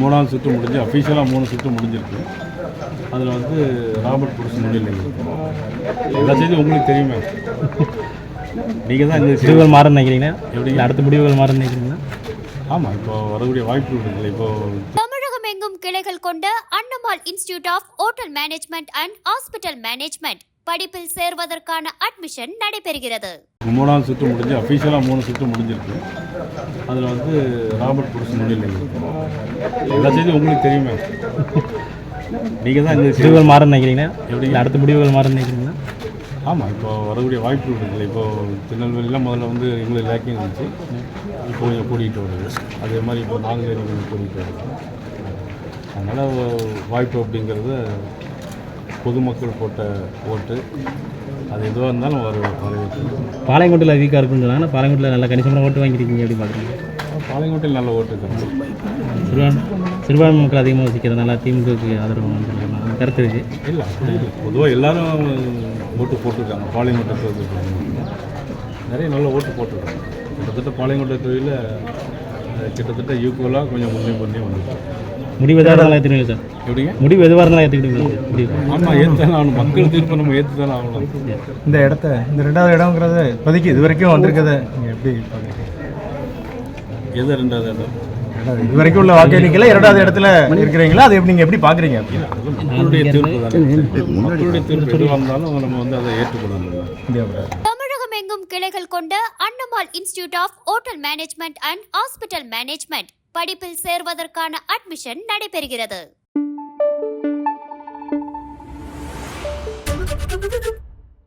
மூணாவது சுற்று முடிஞ்சு அஃபீஷியலாக மூணு சுற்று முடிஞ்சிருக்கு. அதில் வந்து ராபர்ட் புருஷ் முன்னிலை எல்லா செய்தியும் உங்களுக்கு தெரியுமே. நீங்கள் தான் இந்த செய்தி முடிவுகள் மாறுன்னு நினைக்கிறீங்களா? எப்படி? அடுத்த முடிவுகள் மாறுன்னு நினைக்கிறீங்களா? ஆமாம் இப்போ வரக்கூடிய வாய்ப்பு இருக்குல்ல இப்போ தமிழகம் எங்கும் கிளைகள் கொண்ட Annamal institute of hotel management and hospital management படிப்பில் சேர்வதற்கான அட்மிஷன் நடைபெறுகிறது. மூணாவது சுற்று முடிஞ்சு அஃபீஷியலாக மூணு சுற்று முடிஞ்சிருக்கு. அதில் வந்து ராபர்ட் புருஷ் முன்னிலை எல்லா செய்தியும் உங்களுக்கு தெரியுமே. நீங்கள் தான் இந்த முடிவுகள் மாறுன்னு நினைக்கிறீங்களா? எப்படி? அடுத்த முடிவுகள் மாறுன்னு நினைக்கிறீங்களா? ஆமாம் இப்போ வரக்கூடிய வாய்ப்பு இருக்குல்ல இப்போ திருநெல்வேலியில் முதல்ல வந்து எங்களுக்கு லேக்கிங் இருந்துச்சு. இப்போ கொஞ்சம் கூட்டிகிட்டு வருது. அதே மாதிரி இப்போ நாங்குநேரி கொஞ்சம் கூட்டிகிட்டு வருது. அதனால் வாய்ப்பு அப்படிங்கிறது பொதுமக்கள் போட்ட ஓட்டு. அது எதுவாக இருந்தாலும் வரவேற்று பாளையங்கோட்டையில் வீக்காக இருக்குன்னு சொன்னாங்க பாளையங்கோட்டையில் நல்லா கணிசமான ஓட்டு வாங்கியிருக்கீங்க எப்படி பார்க்குறீங்க. பாளையங்கோட்டையில் நல்ல ஓட்டு இருக்குது சிறுபான் சிறுபான்மை மக்கள் அதிகமாக வசிக்கிறதுனால திமுகவுக்கு ஆதரவு கருத்து இருக்குது இல்லை அப்படி பொதுவாக எல்லாரும் ஓட்டு போட்டிருக்காங்க பாளையங்கோட்டை தொகுதிக்கு நிறைய நல்ல ஓட்டு போட்டிருக்காங்க. கிட்டத்தட்ட பாளையங்கோட்டை தொழிலில் கிட்டத்தட்ட ஈக்குவலாக கொஞ்சம் முன்னே பண்ணி வந்துருக்கு முடிவு எதாக இருந்தாலும் ஏற்றுக்கீங்க சார். எப்படிங்க? முடிவு எதுவாக இருந்தாலும் ஏற்றுக்கிட்டீங்களா முடிவு. ஆமாம் ஏற்றுதானே ஆகணும். மக்கள் தீர்ப்பு நம்ம ஏற்று தானே ஆகணும். இந்த இடத்த இந்த ரெண்டாவது இடம்ங்கிறது இப்போதைக்கு இது வரைக்கும் வந்திருக்கிறத நீங்கள் எப்படி எது ரெண்டாவது இடம்? இது வரைக்கும் உள்ள வாக்கு இரண்டாவது இடத்துல இருக்கிறீங்களா? அது எப்படி நீங்கள் எப்படி பார்க்குறீங்க அது மக்களுடைய தீர்ப்பு மக்களுடைய தீர்ப்பு எதுவாக இருந்தாலும் நம்ம வந்து அதை ஏற்றுக்கொள்ளணும். தமிழகம் எங்கும் கிளைகள் கொண்ட Annamal institute of hotel management and hospital management. படிப்பில் சேர்வதற்கான அட்மிஷன் நடைபெறுகிறது.